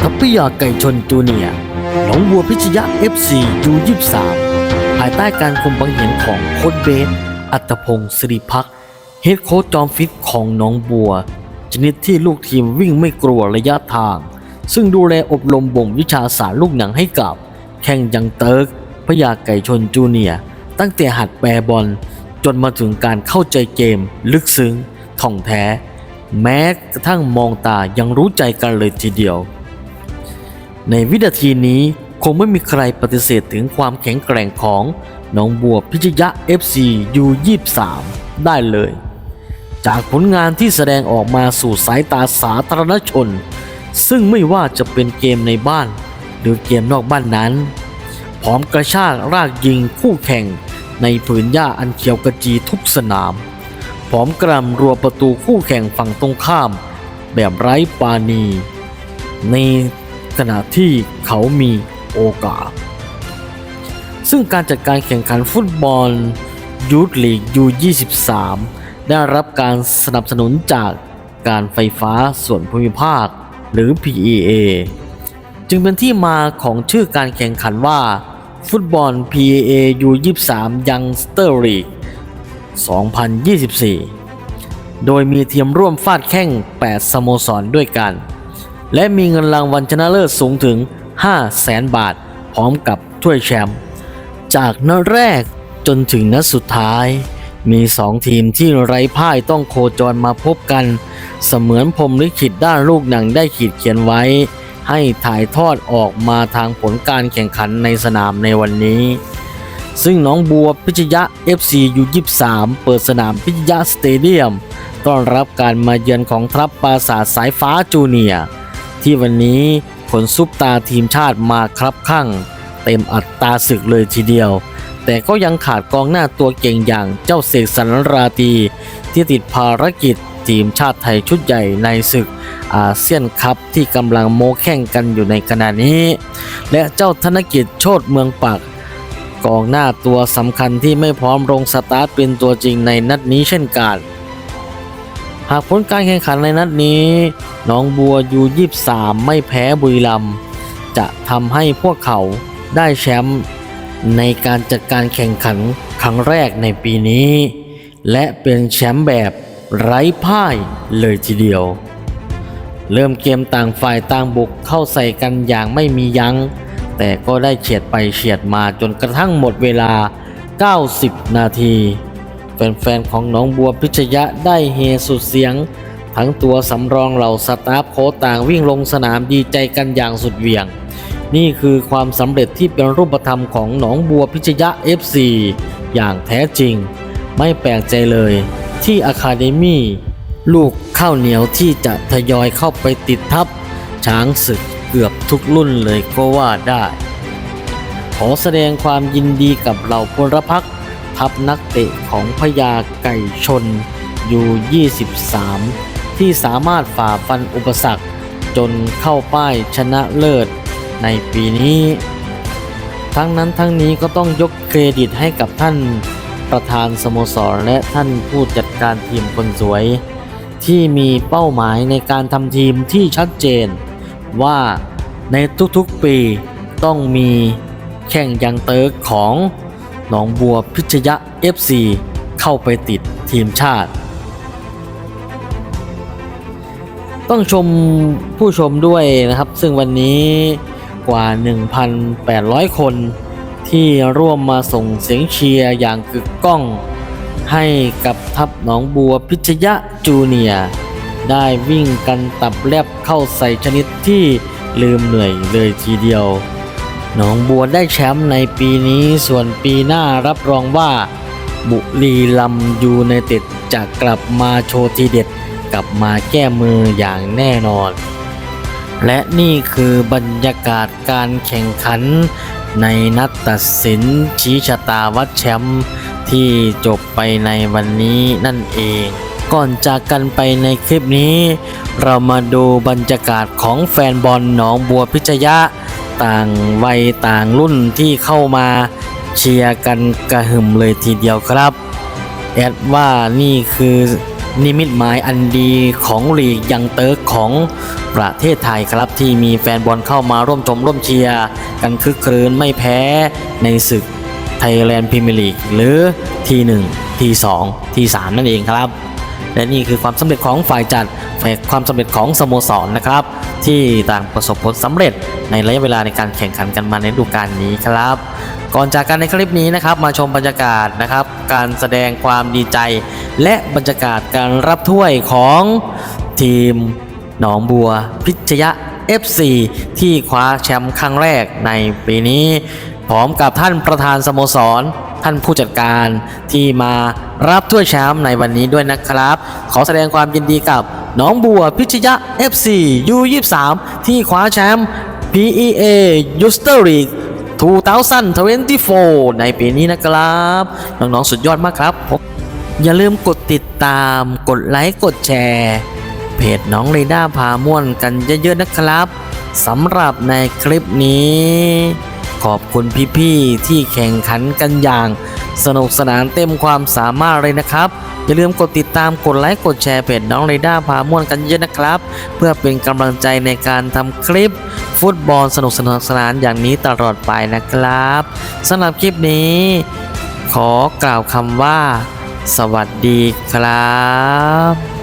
ทัพยาไก่ชนจูเนียร์หนองบัวพิชยะ FC U23 ภายใต้การคุมบังเหียนของโค้ชเบสอัตพงศ์สิริพักเฮดโค้ชจอมฟิตของหนองบัว ชนิดที่ลูกทีมวิ่งไม่กลัวระยะทาง ซึ่งดูแลอบรมบ่มวิชาสารลูกหนังให้กับ แข่งยังเติร์กพยาไก่ชนจูเนียตั้งแต่หัดแปรบอลจนมาถึงการเข้าใจเกม ลึกซึ้ง ท่องแท้ แม้กระทั่งมองตายังรู้ใจกันเลยทีเดียว ในวินาทีนี้คงไม่มีใครปฏิเสธถึงความแข็งแกร่งของหนองบัวพิชยะ FC U23 ได้เลย จากผลงานที่แสดงออกมาสู่สายตาสาธารณชน ซึ่งไม่ว่าจะเป็นเกมในบ้าน หรือเกมนอกบ้านนั้น พร้อมกระชากรากยิงคู่แข่งในผืนหญ้าอันเขียวกระจีทุกสนาม พร้อมกรำรัวประตูคู่แข่งฝั่งตรงข้าม แบบไร้ปาณีใน ขณะที่เขามีโอกาส ซึ่งการจัดการแข่งขันฟุตบอลยูทลีก U23 ได้รับการสนับสนุนจากการไฟฟ้าส่วนภูมิภาค หรือ PEA จึงเป็นที่มาของชื่อการแข่งขันว่า ฟุตบอล PEA U23 Youngster League 2024 โดยมีทีมร่วมฟาดแข่ง 8 สโมสรด้วยกัน และมีเงินรางวัลชนะเลิศสูงถึง5แสนบาท พร้อมกับถ้วยแชมป์จากนัดแรกจนถึงนัดสุดท้าย มีสองทีมที่ไร้พ่ายต้องโคจรมาพบกัน เสมือนพรมลิขิตด้านลูกหนังได้ขีดเขียนไว้ ให้ถ่ายทอดออกมาทางผลการแข่งขันในสนามในวันนี้ ซึ่งน้องบัวพิชยะ FC U23 เปิดสนามพิชยะสเตเดียม ต้อนรับการมาเยือนของทัพปราสาทสายฟ้าจูเนียร์ ที่วันนี้ขนซุปตาทีมชาติมาครับข้างเต็มอัตราศึกเลยทีเดียว แต่ก็ยังขาดกองหน้าตัวเก่งอย่างเจ้าเสกสรรราตี ที่ติดภารกิจทีมชาติไทยชุดใหญ่ในศึกอาเซียนคัพที่กำลังโมแข่งกันอยู่ในขณะนี้ และเจ้าธนกิจโชตเมืองปักกองหน้าตัวสำคัญที่ไม่พร้อมลงสตาร์ทเป็นตัวจริงในนัดนี้เช่นกัน หากผลการแข่งขันในนัดนี้น้องบัวยู23 ไม่แพ้บุรีรัมย์จะทำให้พวกเขาได้แชมป์ในการจัดการแข่งขันครั้งแรกในปีนี้ และเป็นแชมป์แบบไร้พ่ายเลยทีเดียว เริ่มเกมต่างฝ่ายต่างบุกเข้าใส่กันอย่างไม่มียัง้ง แต่ก็ได้เฉียดไปเฉียดมาจนกระทั่งหมดเวลา 90 นาที แฟนๆของหนองบัวพิชยะได้เฮสุดเสียง ทั้งตัวสำรองเหล่าสตาฟโค้ชต่างวิ่งลงสนามดีใจกันอย่างสุดเหวี่ยง นี่คือความสำเร็จที่เป็นรูปธรรมของหนองบัวพิชยะ FC อย่างแท้จริง ไม่แปลกใจเลยที่อะคาเดมี่ลูกข้าวเหนียวที่จะทยอยเข้าไปติดทับ ช้างศึกเกือบทุกรุ่นเลยก็ว่าได้ ขอแสดงความยินดีกับเหล่าพลพัก ทัพนักเตะของพญาไก่ชนอยู่23 ที่สามารถฝ่าฟันอุปสรรคจนเข้าป้ายชนะเลิศในปีนี้ ทั้งนั้นทั้งนี้ก็ต้องยกเครดิตให้กับท่านประธานสโมสรและท่านผู้จัดการทีมคนสวย ที่มีเป้าหมายในการทำทีมที่ชัดเจน ว่าในทุกๆปีต้องมีแข่งยังเติร์กของ หนองบัวพิชยะ FC เข้าไปติดทีมชาติ ต้องชมผู้ชมด้วยนะครับ ซึ่งวันนี้กว่า 1,800 คนที่ร่วมมาส่งเสียงเชียร์อย่างกึกก้อง ให้กับทัพหนองบัวพิชยะจูเนียได้วิ่งกันตับแลบเข้าใส่ชนิดที่ลืมเหนื่อยเลยทีเดียว หนองบัวได้แชมป์ในปีนี้ส่วนปีหน้ารับรองว่า บุรีรัมย์ยูไนเต็ดจะกลับมาโชว์ทีเด็ด กลับมาแก้มืออย่างแน่นอน และนี่คือบรรยากาศการแข่งขันในนัดตัดสินชี้ชะตาวัดแชมป์ที่จบไปในวันนี้นั่นเอง ก่อนจากกันไปในคลิปนี้ เรามาดูบรรยากาศของแฟนบอลหนองบัวพิชยะ ต่างวัยต่างรุ่นที่เข้ามาเชียร์กันกระหึ่มเลยทีเดียวครับ แอดว่านี่คือนิมิตหมายอันดีของลีกยังเติร์กของประเทศไทยครับที่มีแฟนบอลเข้ามาร่วมชมร่วมเชียร์กันคึกครื้นไม่แพ้ในศึกไทยแลนด์พรีเมียร์ลีกหรือที1ที2ที3นั่นเองครับ และนี่คือความสำเร็จของฝ่ายจัดฝ่ายความสำเร็จของสโมสรนะครับ ที่ต่างประสบผลสำเร็จในระยะเวลาในการแข่งขันกันมาในฤดูกาลนี้ครับ ก่อนจากกันในคลิปนี้นะครับ มาชมบรรยากาศนะครับ การแสดงความดีใจ และบรรยากาศการรับถ้วยของทีมหนองบัวพิชยะ FC ที่คว้าแชมป์ครั้งแรกในปีนี้ พร้อมกับท่านประธานสโมสร ท่านผู้จัดการที่มารับถ้วยแชมป์ในวันนี้ด้วยนะครับ ขอแสดงความยินดีกับน้องบัวพิชยะ FC U23 ที่คว้าแชมป์ PEA y u s t e r League 2024 ในปีนี้นะครับ น้องๆสุดยอดมากครับ อย่าลืมกดติดตามกดไลค์กดแชร์ เพจน้องเรด้าพาม่วนกันเยอะๆนะครับสำหรับในคลิปนี้ ขอบคุณพี่ๆที่แข่งขันกันอย่าง สนุกสนานเต็มความสามารถเลยนะครับ อย่าลืมกดติดตามกดไลค์กดแชร์เพจน้องเรด้าพาม่วนกันเยอะนะครับ เพื่อเป็นกำลังใจในการทำคลิป ฟุตบอลสนุกสนานอย่างนี้ตลอดไปนะครับสำหรับคลิปนี้ ขอกล่าวคำว่า สวัสดีครับ